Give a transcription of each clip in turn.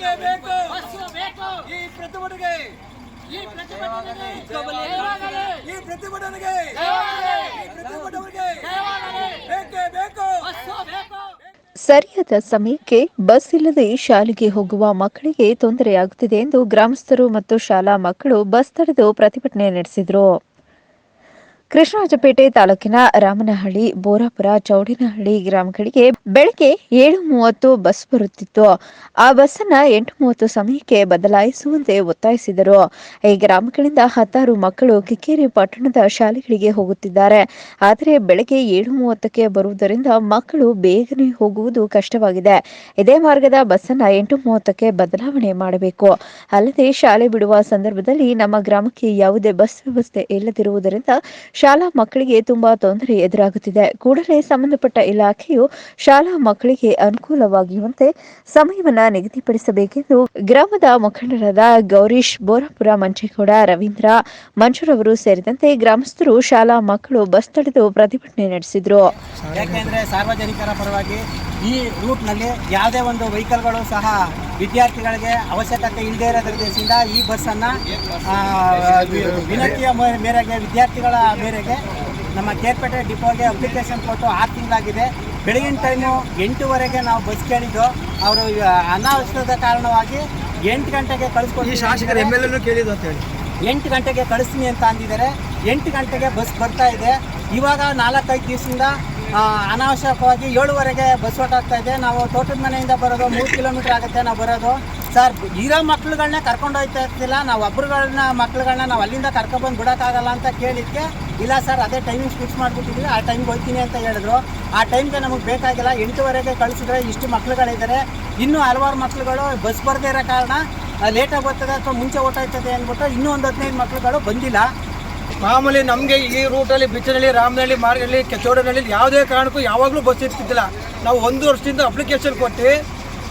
ಬೇಕು. ಬಸ್ಸು ಬೇಕು. ಈ ಪ್ರತಿಭಟನೆಗೆ. ಈ ಪ್ರತಿಭಟನೆಗೆ. ಈ ಪ್ರತಿಭಟನೆಗೆ. ಜಯವಾಗಲಿ! ಈ ಪ್ರತಿಭಟನೆಗೆ. ಜಯವಾಗಲಿ! ಬೇಕೇ ಬೇಕು. ಬಸ್ಸು ಬೇಕು. ಸರಿಯಾದ ಸಮಯಕ್ಕೆ ಬಸ್ ಇಲ್ಲದೆ ಶಾಲೆಗೆ ಹೋಗುವ ಮಕ್ಕಳಿಗೆ ತೊಂದರೆಯಾಗುತ್ತಿದೆ ಎಂದು ಗ್ರಾಮಸ್ಥರು ಮತ್ತು ಶಾಲಾ ಮಕ್ಕಳು ಬಸ್ ತಡೆದು ಪ್ರತಿಭಟನೆ ನಡೆಸಿದರು. ಕೃಷ್ಣರಾಜಪೇಟೆ ತಾಲೂಕಿನ ರಾಮನಹಳ್ಳಿ, ಬೋರಾಪುರ, ಚೌಡಿನಹಳ್ಳಿ ಗ್ರಾಮಗಳಿಗೆ ಬೆಳಗ್ಗೆ ಏಳು ಮೂವತ್ತು ಬಸ್ ಬರುತ್ತಿತ್ತು. ಆ ಬಸ್ಸನ್ನ ಎಂಟು ಮೂವತ್ತು ಸಮಯಕ್ಕೆ ಬದಲಾಯಿಸುವಂತೆ ಒತ್ತಾಯಿಸಿದರು. ಈ ಗ್ರಾಮಗಳಿಂದ ಹತ್ತಾರು ಮಕ್ಕಳು ಕಿಕ್ಕೇರಿ ಪಟ್ಟಣದ ಶಾಲೆಗಳಿಗೆ ಹೋಗುತ್ತಿದ್ದಾರೆ. ಆದರೆ ಬೆಳಗ್ಗೆ ಏಳು ಮೂವತ್ತಕ್ಕೆ ಬರುವುದರಿಂದ ಮಕ್ಕಳು ಬೇಗನೆ ಹೋಗುವುದು ಕಷ್ಟವಾಗಿದೆ. ಇದೇ ಮಾರ್ಗದ ಬಸ್ಸನ್ನ ಎಂಟು ಮೂವತ್ತಕ್ಕೆ ಬದಲಾವಣೆ ಮಾಡಬೇಕು. ಅಲ್ಲದೆ ಶಾಲೆ ಬಿಡುವ ಸಂದರ್ಭದಲ್ಲಿ ನಮ್ಮ ಗ್ರಾಮಕ್ಕೆ ಯಾವುದೇ ಬಸ್ ವ್ಯವಸ್ಥೆ ಇಲ್ಲದಿರುವುದರಿಂದ ಶಾಲಾ ಮಕ್ಕಳಿಗೆ ತುಂಬಾ ತೊಂದರೆ ಎದುರಾಗುತ್ತಿದೆ. ಕೂಡಲೇ ಸಂಬಂಧಪಟ್ಟ ಇಲಾಖೆಯು ಶಾಲಾ ಮಕ್ಕಳಿಗೆ ಅನುಕೂಲವಾಗುವಂತೆ ಸಮಯವನ್ನ ನಿಗದಿಪಡಿಸಬೇಕೆಂದು ಗ್ರಾಮದ ಮುಖಂಡರಾದ ಗೌರೀಶ್ ಬೋರಾಪುರ, ಮಂಚೇಗೌಡ, ರವೀಂದ್ರ ಮಂಜೂರವರು ಸೇರಿದಂತೆ ಗ್ರಾಮಸ್ಥರು ಶಾಲಾ ಮಕ್ಕಳು ಬಸ್ ತಡೆದು ಪ್ರತಿಭಟನೆ ನಡೆಸಿದ್ರು. ಯಾಕೆಂದ್ರೆ ಸಾರ್ವಜನಿಕರ ಪರವಾಗಿ ಈ ರೂಟ್ನಲ್ಲಿ ಯಾವುದೇ ಒಂದು ವೆಹಿಕಲ್ಗಳು ಸಹ ವಿದ್ಯಾರ್ಥಿಗಳಿಗೆ ಅವಶ್ಯಕತೆ ಇಲ್ಲದೇ ದೇಶದಿಂದ ಈ ಬಸ್ಸನ್ನು ವಿನಂತಿಯ ಮೇರೆಗೆ ವಿದ್ಯಾರ್ಥಿಗಳ ಮೇರೆಗೆ ನಮ್ಮ ಕೇರ್ಪೇಟೆ ಡಿಪೋಗೆ ಅಪ್ಲಿಕೇಶನ್ ಕೊಟ್ಟು ಆರು ತಿಂಗಳಾಗಿದೆ. ಬೆಳಗಿನ ಟೈಮು ಎಂಟೂವರೆಗೆ ನಾವು ಬಸ್ ಕೇಳಿದ್ದು. ಅವರು ಅನಾವಶ್ಯಕದ ಕಾರಣವಾಗಿ ಎಂಟು ಗಂಟೆಗೆ ಕಳಿಸ್ಕೊಂಡು ಶಾಸಕರು ಎಂ ಎಲ್ ಎನ್ನು ಕೇಳಿದ್ದು ಅಂತ ಹೇಳಿ. ಎಂಟು ಗಂಟೆಗೆ ಕಳಿಸ್ತೀನಿ ಅಂತ ಅಂದಿದ್ದಾರೆ. ಎಂಟು ಗಂಟೆಗೆ ಬಸ್ ಬರ್ತಾ ಇದೆ. ಇವಾಗ ನಾಲ್ಕೈದು ದಿವಸದಿಂದ ಅನಾವಶ್ಯಕವಾಗಿ ಏಳುವರೆಗೆ ಬಸ್ ಹೊಟ್ಟಾಗ್ತಾ ಇದೆ. ನಾವು ತೋಟದ ಮನೆಯಿಂದ ಬರೋದು ಮೂರು ಕಿಲೋಮೀಟ್ರ್ ಆಗುತ್ತೆ ನಾವು ಬರೋದು. ಸರ್ ಇರೋ ಮಕ್ಳುಗಳನ್ನೇ ಕರ್ಕೊಂಡು ಹೋಗ್ತಾ ಇರ್ತಿಲ್ಲ ನಾವು ಒಬ್ರುಗಳನ್ನ ಮಕ್ಳುಗಳನ್ನ ನಾವು ಅಲ್ಲಿಂದ ಕರ್ಕೊಬಂದು ಬಿಡೋಕ್ಕಾಗಲ್ಲ ಅಂತ ಕೇಳಿದ್ಕೆ, ಇಲ್ಲ ಸರ್ ಅದೇ ಟೈಮಿಂಗ್ಸ್ ಫಿಕ್ಸ್ ಮಾಡಿಬಿಟ್ಟಿದ್ವಿ, ಆ ಟೈಮ್ಗೆ ಹೋಗ್ತೀನಿ ಅಂತ ಹೇಳಿದ್ರು. ಆ ಟೈಮ್ಗೆ ನಮಗೆ ಬೇಕಾಗಿಲ್ಲ, ಎಂಟುವರೆಗೆ ಕಳಿಸಿದ್ರೆ ಇಷ್ಟು ಮಕ್ಳುಗಳಿದ್ದಾರೆ ಇನ್ನೂ ಹಲವಾರು ಮಕ್ಳುಗಳು ಬಸ್ ಬರದೇ ಇರೋ ಕಾರಣ ಲೇಟಾಗಿ ಬರ್ತದೆ ಅಥವಾ ಮುಂಚೆ ಓಟಾಯ್ತದೆ ಅಂದ್ಬಿಟ್ಟು ಇನ್ನೂ ಒಂದು ಹದಿನೈದು ಮಕ್ಳುಗಳು ಬಂದಿಲ್ಲ. ಮಾಮೂಲಿ ನಮಗೆ ಈ ರೂಟಲ್ಲಿ ಬಿಚ್ಚನಹಳ್ಳಿ ರಾಮನಹಳ್ಳಿ ಮಾರ್ಗಹಳ್ಳಿ ಕೆಚೋಡನಹಳ್ಳಿ ಯಾವುದೇ ಕಾರಣಕ್ಕೂ ಯಾವಾಗಲೂ ಬಸ್ ಇರ್ತಿದ್ದಿಲ್ಲ. ನಾವು ಒಂದು ವರ್ಷದಿಂದ ಅಪ್ಲಿಕೇಶನ್ ಕೊಟ್ಟು,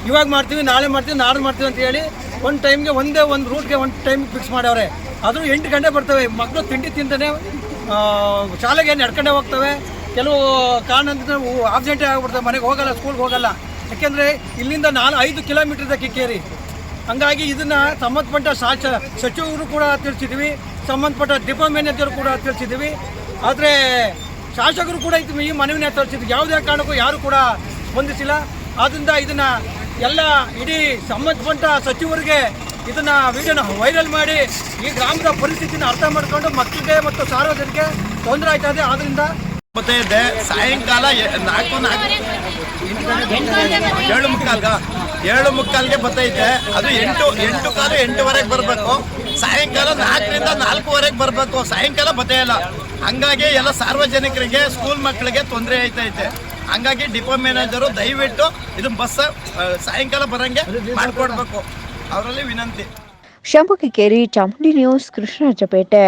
ಇವಾಗ ಮಾಡ್ತೀವಿ, ನಾಳೆ ಮಾಡ್ತೀವಿ ನಾಳೆ ಮಾಡ್ತೀವಿ ಅಂತ ಹೇಳಿ ಒಂದು ಟೈಮ್ಗೆ ಒಂದೇ ಒಂದು ರೂಟ್ಗೆ ಒಂದು ಟೈಮ್ ಫಿಕ್ಸ್ ಮಾಡ್ಯವ್ರೆ. ಅದು ಎಂಟು ಗಂಟೆ ಬರ್ತವೆ. ಮಕ್ಕಳು ತಿಂಡಿ ತಿಂತಾನೆ ಶಾಲೆಗೆ ನಡ್ಕೊಂಡೇ ಹೋಗ್ತವೆ. ಕೆಲವು ಕಾರಣದಿಂದ ಆಬ್ಸೆಂಟೇ ಆಗಿಬಿಡ್ತವೆ. ಮನೆಗೆ ಹೋಗಲ್ಲ ಸ್ಕೂಲ್ಗೆ ಹೋಗಲ್ಲ. ಯಾಕೆಂದರೆ ಇಲ್ಲಿಂದ ನಾನು ಐದು ಕಿಲೋಮೀಟರ್ ಇದೆ ಕಿಕ್ಕೇರಿ. ಹಂಗಾಗಿ ಇದನ್ನು ಸಂಬಂಧಪಟ್ಟ ಸಚಿವರು ಕೂಡ ತಿಳಿಸಿದ್ವಿ. ಸಂಬಂಧಪಟ್ಟ ಡಿಪೋ ಮ್ಯಾನೇಜರ್ ಕೂಡ ತಿಳಿಸಿದ್ದೀವಿ. ಆದರೆ ಶಾಸಕರು ಕೂಡ ಈ ಮನವಿನ ತೋರಿಸಿದ್ವಿ ಯಾವುದೇ ಕಾರಣಕ್ಕೂ ಯಾರು ಕೂಡ ಸ್ಪಂದಿಸಿಲ್ಲ. ಆದ್ದರಿಂದ ಇದನ್ನು ಎಲ್ಲ ಇಡೀ ಸಂಬಂಧಪಟ್ಟ ಸಚಿವರಿಗೆ ಇದನ್ನು ವಿಡಿಯೋನ ವೈರಲ್ ಮಾಡಿ ಈ ಗ್ರಾಮದ ಪರಿಸ್ಥಿತಿನ ಅರ್ಥ ಮಾಡಿಕೊಂಡು ಮಕ್ಕಳಿಗೆ ಮತ್ತು ಸಾರ್ವಜನಿಕರಿಗೆ ತೊಂದರೆ ಆಯ್ತಾ ಇದೆ. ಆದ್ದರಿಂದ ಮತ್ತೆ ಇದೆ, ಸಾಯಂಕಾಲ ನಾಲ್ಕು ನಾಲ್ಕು ಏಳು ಮುಕ್ಕಾಲ್ಗ, ಏಳು ಮುಕ್ಕಾಲ್ಗೆ ಬರ್ತೈತೆ ಅದು ಎಂಟು ಎಂಟು ಕಾಲು ಎಂಟುವರೆಗೆ ಬರಬೇಕು. ಸಾಯಂಕಾಲ ನಾಲ್ಕರಿಂದ ನಾಲ್ಕೂವರೆಗೆ ಬರಬೇಕು. ಸಾಯಂಕಾಲ ಬತ್ತೇ ಇಲ್ಲ. ಹಂಗಾಗಿ ಎಲ್ಲ ಸಾರ್ವಜನಿಕರಿಗೆ ಸ್ಕೂಲ್ ಮಕ್ಕಳಿಗೆ ತೊಂದರೆ ಆಯ್ತೈತೆ. ಹಂಗಾಗಿ ಡಿಪೋ ಮ್ಯಾನೇಜರು ದಯವಿಟ್ಟು ಇದು ಬಸ್ ಸಾಯಂಕಾಲ ಬರಂಗೆ ಮಾಡಿಕೊಡ್ಬೇಕು. ಅವರಲ್ಲಿ ವಿನಂತಿ. ಶಂಭುಕಿಕೇರಿ ಚಾಮುಂಡಿ ನ್ಯೂಸ್ ಕೃಷ್ಣರಾಜಪೇಟೆ.